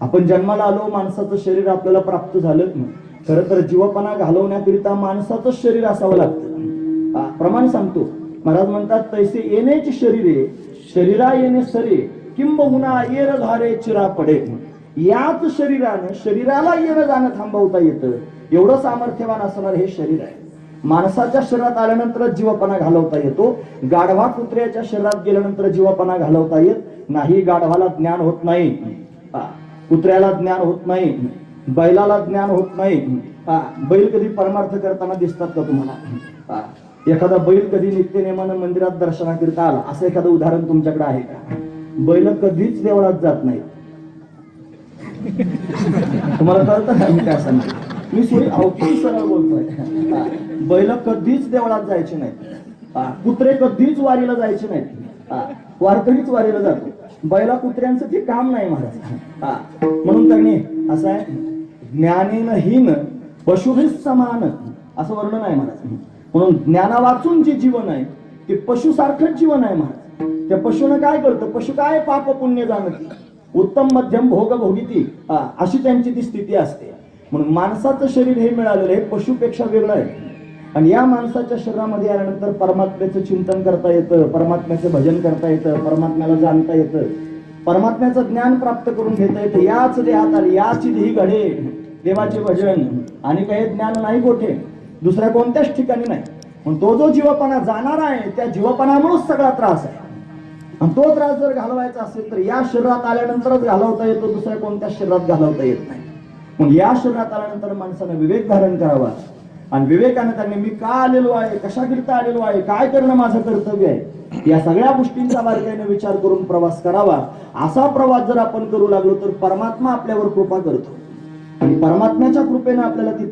आपण जन्माला आलो माणसाचं शरीर आपल्याला प्राप्त झालं. खरं तर जीवपणा घालवण्याकरिता माणसाचं शरीर असावं लागतं. प्रमाण सांगतो. महाराज म्हणतात तैसे येण्याचे शरीर आहे शरीरा येणे सरे किंबहुना येर धारे चिरा पडे. याच शरीरानं शरीराला येणं जाणं थांबवता येतं. एवढं सामर्थ्यवान असणार हे शरीर आहे. माणसाच्या शरीरात आल्यानंतर जीवपणा घालवता येतो. गाढवा कुत्र्याच्या शरीरात गेल्यानंतर जीवपणा घालवता येत नाही. गाढवाला ज्ञान होत नाही. कुत्र्याला ज्ञान होत नाही बैलाला ज्ञान होत नाही. बैल कधी परमार्थ करताना दिसतात का तुम्हाला? एखादा बैल कधी नित्यनेमानं मंदिरात दर्शनाकरिता आला? असं एखादं उदाहरण तुमच्याकडे आहे का? बैल कधीच देवळात जात नाही. तुम्हाला कळतं ना मी काय सांगतो? मी सोयी अवघी सरळ बोलतोय. बैल कधीच देवळात जायचे नाही कुत्रे कधीच वारीला जायचे नाहीत. हा. वारकरीच वारीला जातो बैला कुत्र्यांचं ते काम नाही महाराज. हा. म्हणून त्यांनी असं आहे ज्ञानेनहीन पशुभिस समान असं वर्णन आहे महाराज. म्हणून ज्ञाना वाचून जे जीवन आहे ते पशुसारखंच जीवन आहे महाराज. त्या पशुनं काय करतं पशु काय पाप पुण्य जाणती? उत्तम मध्यम भोग भोगिती हा, अशी त्यांची ती स्थिती असते. म्हणून माणसाचं शरीर हे मिळालेलं आहे पशुपेक्षा वेगळं आहे. आणि या माणसाच्या शरीरामध्ये आल्यानंतर परमात्म्याचं चिंतन करता येतं परमात्म्याचं भजन करता येतं परमात्म्याला जाणता येतं. परमात्म्याचं ज्ञान प्राप्त करून घेता येतं. याच देहात आली याची देही घडे. देवाचे भजन. आणि काही ज्ञान नाही कोठे. दुसऱ्या कोणत्याच ठिकाणी नाही. पण तो जो जीवपणा जाणार आहे त्या जीवपणामुळेच सगळा त्रास आहे. आणि तो त्रास जर घालवायचा असेल तर या शरीरात आल्यानंतरच घालवता येतो दुसऱ्या कोणत्या शरीरात घालवता येत नाही. मग या शरीरात आल्यानंतर माणसानं विवेक धारण करावा. आणि विवेकानंदांनी मी का आलेलो आहे? कशाकरिता आलेलो आहे? काय करणं माझं कर्तव्य आहे? या सगळ्या गोष्टींचा बारकाईने विचार करून प्रवास करावा. असा प्रवास जर आपण करू लागलो तर परमात्मा आपल्यावर कृपा करतो. आणि परमात्म्याच्या कृपेने आपल्याला ती